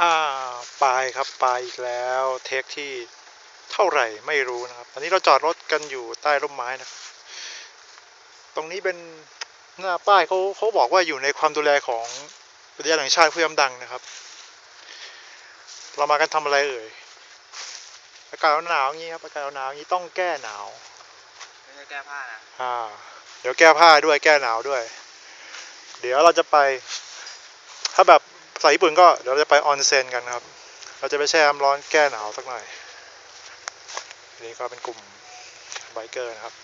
อ่าปลายครับปลายอีกแล้วเทคที่เท่าไหร่ไม่รู้นะครับ ตอนนี้เราจอดรถกันอยู่ใต้ร่มไม้นะครับ ตรงนี้เป็นหน้าป้ายเขาเขาบอกว่าอยู่ในความดูแลของอุทยานแห่งชาติผู้ยำดังนะครับ เรามากันทำอะไรเอ่ยอากาศหนาวๆอย่างนี้ครับอากาศหนาวๆอย่างนี้ต้องแก้หนาวไม่ใช่แก้ผ้านะอ่าเดี๋ยวแก้ผ้าด้วยแก้หนาวด้วย เดี๋ยวเราจะไป ถ้าแบบ ภาษาญี่ปุ่นก็เดี๋ยวเราจะไปออนเซ็นกันนะครับ เราจะไปแช่น้ำร้อนแก้หนาวสักหน่อยนนี้ก็เป็นกลุ่มไบเกอร์นะครับ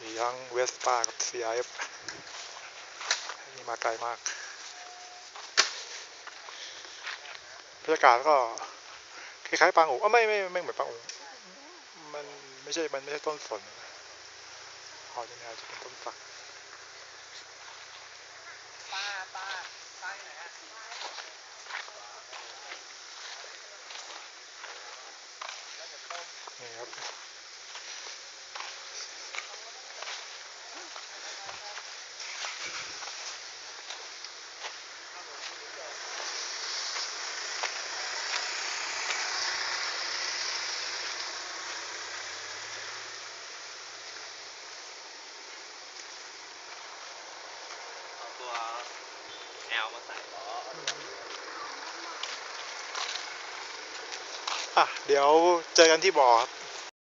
มีทั้งเวสป้ากับ CIF นี่มาไกลมากบรรยากาศก็คล้ายๆปางอุ๋งเอ้ไม่ไม่ไม่เหมือนปางอุ๋งมันไม่ใช่ มันไม่ใช่ต้นสนพอจะแนวจะเป็นต้นสัก ป้าป้าป้าอยู่ไหนอะ นี่ครับเอาตัวแอลมาใส่ล้อ อะเดี๋ยวเจอกันที่บ่อครับ